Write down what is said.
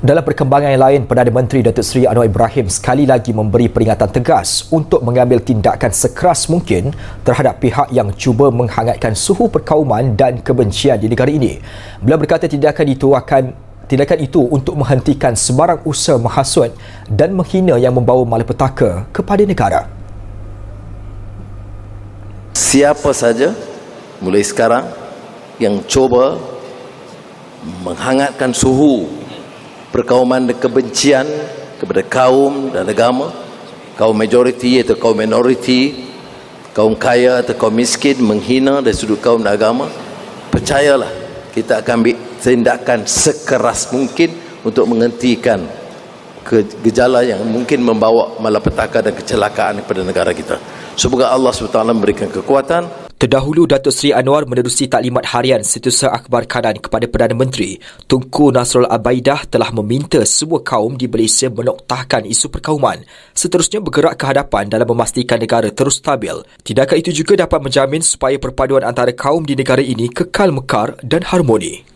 Dalam perkembangan yang lain, Perdana Menteri Datuk Seri Anwar Ibrahim sekali lagi memberi peringatan tegas untuk mengambil tindakan sekeras mungkin terhadap pihak yang cuba menghangatkan suhu perkauman dan kebencian di negara ini. Beliau berkata tindakan itu akan tindakan itu untuk menghentikan sebarang usaha menghasut dan menghina yang membawa malapetaka kepada negara. Siapa saja mulai sekarang yang cuba menghangatkan suhu perkauman kebencian kepada kaum dan agama kaum majoriti atau kaum minoriti kaum kaya atau kaum miskin menghina dari sudut kaum dan agama percayalah kita akan ambil tindakan sekeras mungkin untuk menghentikan gejala yang mungkin membawa malapetaka dan kecelakaan kepada negara kita. Semoga Allah SWT memberikan kekuatan Terdahulu Datuk Seri Anwar menerusi taklimat harian Setiausaha Akhbar Kanan kepada Perdana Menteri. Tunku Nasrul Abaidah telah meminta semua kaum di Malaysia menoktahkan isu perkauman. Seterusnya bergerak ke hadapan dalam memastikan negara terus stabil. Tindakan itu juga dapat menjamin supaya perpaduan antara kaum di negara ini kekal mekar dan harmoni.